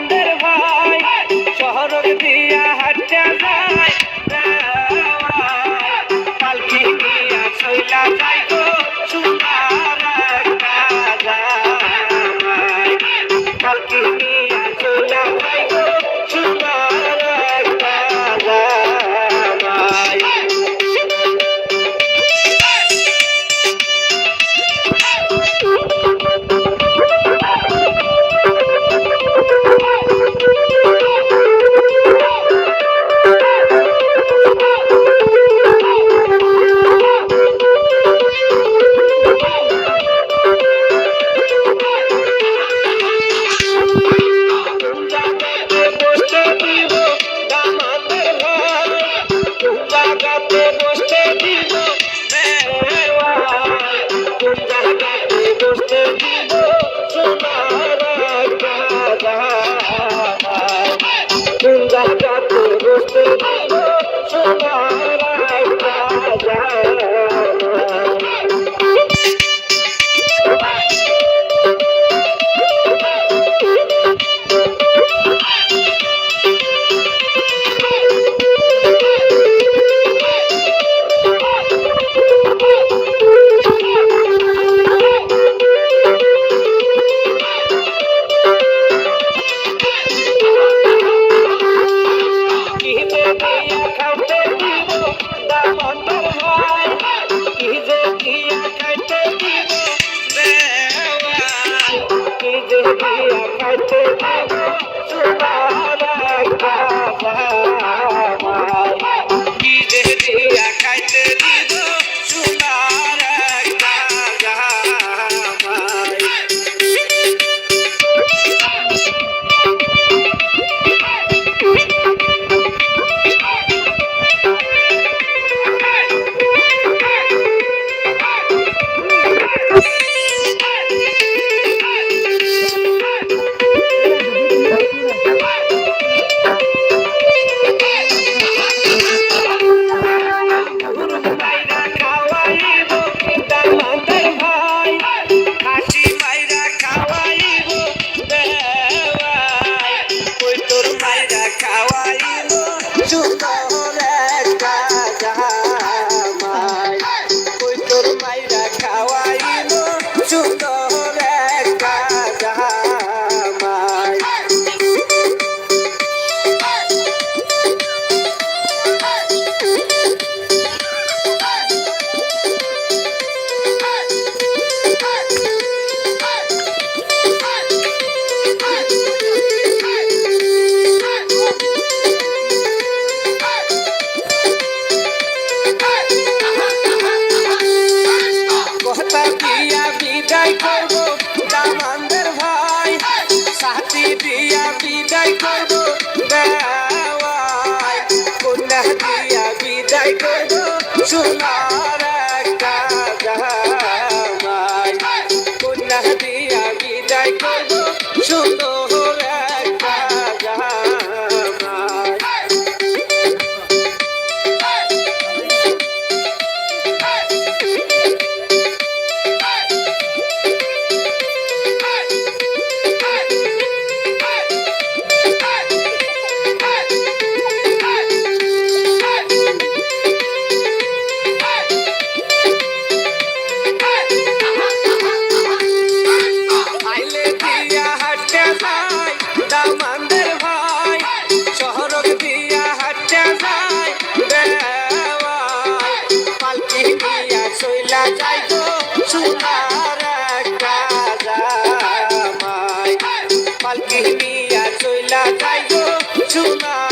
বন্ধের ভাই শহর দিয়া হাটা যায়। Thank you. করব দামানদের ভাই। সাথী দিয়া বিদায় করব দেওয়ায় কন্যা দিয়া বিদায় করব সোনা না খাইব চুনা